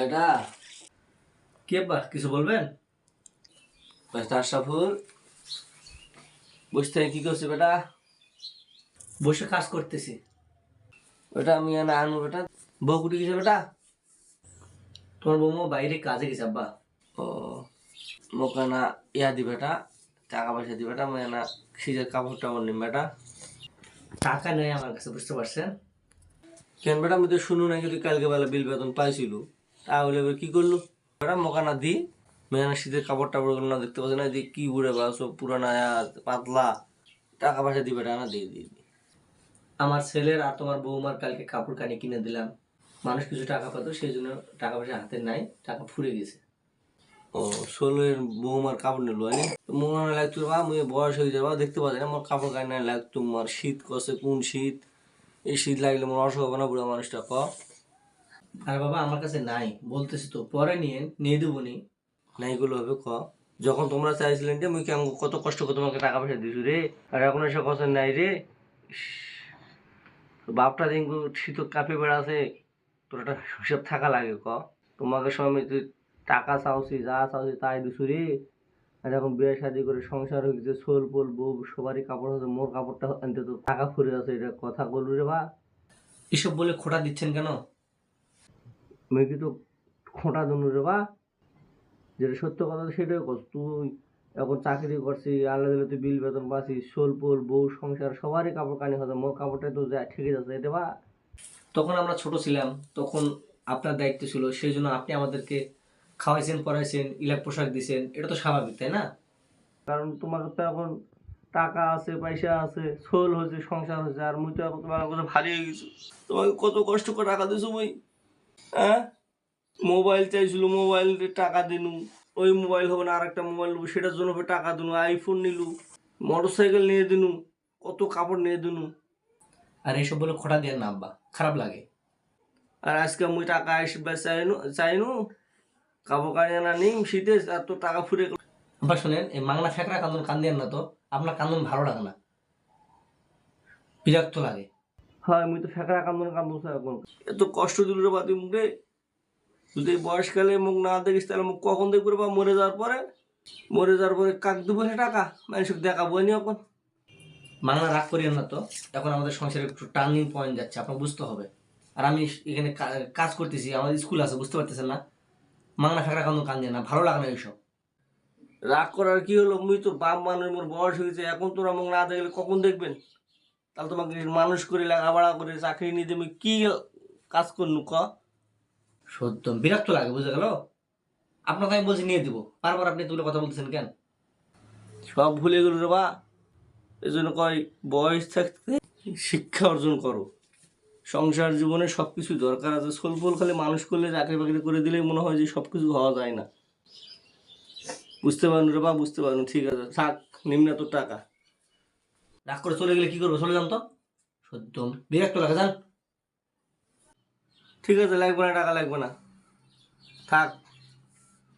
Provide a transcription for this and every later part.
বেটা। কে বা কিছু বলবেন? বেটা আশরাফুল বসে থেকে কি করছিস বেটা? বসে কাজ করতেছি। বেটা আমি এনে আনব বেটা। বউ কুটি গেছে বেটা? তোমার বৌমা বাইরে কাজে গেছে আব্বা। ও মোকে না ইয়া দি বেটা টাকা পয়সা দি বেটা আমি না সিজের কাপড় টাপড় নিম বেটা। টাকা নেই আমার কাছে বুঝতে পারছেন? কেন বেটা আমি তো শুনু নাকি তুই কালকে বেলা বিল বেতন পাইছিল। তাহলে এবার কি করল? বেটা মোকা না দি মেয়েরা শীতের কাপড় টাপড় না দেখতে পাচ্ছি না যে কি বুড়ে বা সব পুরানা পাতলা। টাকা পয়সা দিবে বেটা না দিয়ে দিয়ে আমার ছেলের আর তোমার বৌমার কালকে কাপড় কানি কিনে দিলাম। মানুষ কিছু টাকা পেত সেই জন্য টাকা পয়সা হাতে নাই টাকা ফুরে গেছে। ও ষোলোর বৌমার কাপড় নিলো আনি মনে লাগতো বা মুই বয়স হয়ে যাবা দেখতে পাচ্ছি না আমার কাপড় কানি না লাগতো আমার শীত কষে কোন শীত? এই শীত লাগলে মনে অসুখ হবে না বুড়া মানুষটা ক? আর বাবা আমার কাছে নাই। বলতেছি তো পরে নিয়ে নিয়ে দেবো নি। না এগুলো হবে ক। যখন তোমরা চাইছিলেন যে মুই কেমন কত কষ্ট করে তোমাকে টাকা পয়সা দিছু রে? আর এখন এসে কথা নাই রে। বাপটা দিন শীত কাঁপে বেড়াছে তোর একটা হিসাব থাকা লাগে ক। তোমাকে সময় তুই টাকা চাওছি যা চাওছি তাই দিছু রে। আর এখন বিয়ে শাদি করে সংসার হয়ে গেছে সোল পোল বউ সবারই কাপড় হচ্ছে মোর কাপড়টা আনতে তো টাকা ফুরে আছে এটা কথা বলু রে বা। এসব বলে খোটা দিচ্ছেন কেন? মেয়ে কি তো খোঁটা দনু রে বা যেটা সত্য কথা সেটাই কর তুই এখন চাকরি করছি আল্লাহ দিলে তুই বিল বেতন পাচ্ছিস সোল পোল বউ সংসার সবারই কাপড় কানি হতো মোর কাপড়টা তো যা ঠিকই যাচ্ছে এটা বা তখন আমরা ছোট ছিলাম তখন আপনার দায়িত্ব ছিল সেই জন্য আপনি আমাদেরকে খাওয়াইছেন পড়াইছেন ইলাক পোশাক দিয়েছেন এটা তো স্বাভাবিক তাই না? কারণ তোমাকে তো এখন টাকা আছে পয়সা আছে সোল হয়েছে সংসার হয়েছে আর মুই তো এখন তোমার কাছে ভারী হয়ে গেছি। তোমাকে কত কষ্ট করে টাকা দিছো মুই। হ্যাঁ? মোবাইল চাইছিল মোবাইল টাকা দিনু। ওই মোবাইল হবে না আর একটা মোবাইল নেব সেটার জন্য টাকা দিনু আইফোন নিলু মোটর সাইকেল নিয়ে দিনু কত কাপড় নিয়ে দিনু। আর এইসব বলে খোটা দিয়ে না আব্বা খারাপ লাগে। আর আজকে মুই টাকা আসবে চাইনু চাইনু কাপড় কানি না নিম শীতে আর তো টাকা ফুরে। আব্বা শোনেন এই মাংনা ফেকরা কান্দন কান্দিয়েন না তো আপনার কান্দন ভালো লাগে না। বিরক্ত লাগে। হয় মুই তো ফেকরা কান্দন কান্দন এখন। এত কষ্ট দিল রে বাতি মুখে। যদি বয়সকালে মুখ না দেখিস তাহলে মুখ কখন দেখব বা মরে যাওয়ার পরে? মরে যাওয়ার পরে কাক দেবো সে টাকা? মানুষকে দেখাবো নি এখন। মাংনা রাগ করিয়েন না তো। এখন আমাদের সংসারে একটু টার্নিং পয়েন্ট যাচ্ছে আপনার বুঝতে হবে। আর আমি এখানে কাজ করতেছি আমাদের স্কুল আছে বুঝতে পারতেছেন না? মাংনা ফেকরা কান্দন কান্দিয়ে না ভালো লাগে না এইসব। রাগ করার কি হলো? মুই তো বাপ মানুষ মোর বয়স হয়েছে এখন তোরা মুখ না দেখলে কখন দেখবেন? তাহলে তোমাকে মানুষ করে লেখাপড়া করে চাকরি নিয়ে দেবে কি কাজ করনু ক? সত্য বিরক্ত লাগে বুঝে গেল? আপনাকে আমি বলছি নিয়ে দিব। বারবার আপনি তুলে কথা বলতেছেন কেন? সব ভুলে গেল রে বা। এই জন্য কয় বয়স থাকতে শিক্ষা অর্জন করো। সংসার জীবনে সব কিছু দরকার আছে। সোলফোল খালি মানুষ করলে চাকরি বাকরি করে দিলেই মনে হয় যে সব কিছু হওয়া যায় না। বুঝতে পারুন রে বা বুঝতে পারুন ঠিক আছে থাক নিম্ন টাকা। রাগ করে চলে গেলে কি করব? চলে যান তো? সত্য বিরক্ত লাগে যান ঠিক আছে লাগবে না টাকা লাগবে না। থাক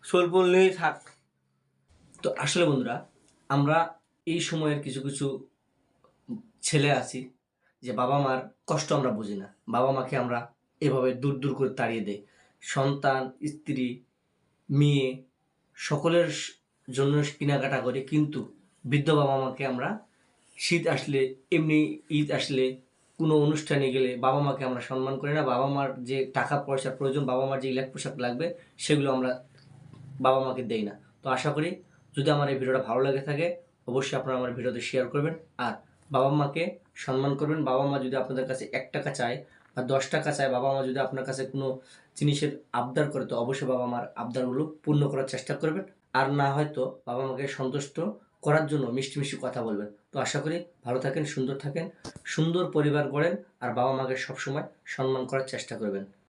সোলফোল নেই থাক। তো আসলে বন্ধুরা আমরা এই সময়ের কিছু কিছু ছেলে আছি যে বাবা মার কষ্ট আমরা বুঝি না। বাবা মাকে আমরা এভাবে দূর দূর করে তাড়িয়ে দেই। সন্তান স্ত্রী মেয়ে সকলের জন্য কেনাকাটা করি কিন্তু বৃদ্ধ বাবা মাকে আমরা শীত আসলে, এমনি ঈদ আসলে, কোনো অনুষ্ঠানে গেলে বাবা মাকে আমরা সম্মান করি না। বাবা মার যে টাকা পয়সার প্রয়োজন, বাবা মার যে ইলেক পোশাক লাগবে, সেগুলো আমরা বাবা মাকে দেই না। তো আশা করি, যদি আমার এই ভিডিওটা ভালো লাগে থাকে, অবশ্যই আপনারা আমার ভিডিওতে শেয়ার করবেন। আর বাবা মাকে সম্মান করবেন। বাবা মা যদি আপনাদের কাছে এক টাকা চায় বা দশ টাকা চায়, বাবা মা যদি আপনার কাছে কোনো জিনিসের আবদার করে, তো অবশ্যই বাবা মার আবদারগুলো পূর্ণ করার চেষ্টা করবেন। আর না হয়তো বাবা মাকে সন্তুষ্ট করার জন্য মিষ্টি মিষ্টি কথা বলবেন। তো আশা করি ভালো থাকেন, সুন্দর থাকেন, সুন্দর পরিবার গড়েন আর বাবা মাকে সবসময় সম্মান করার চেষ্টা করবেন।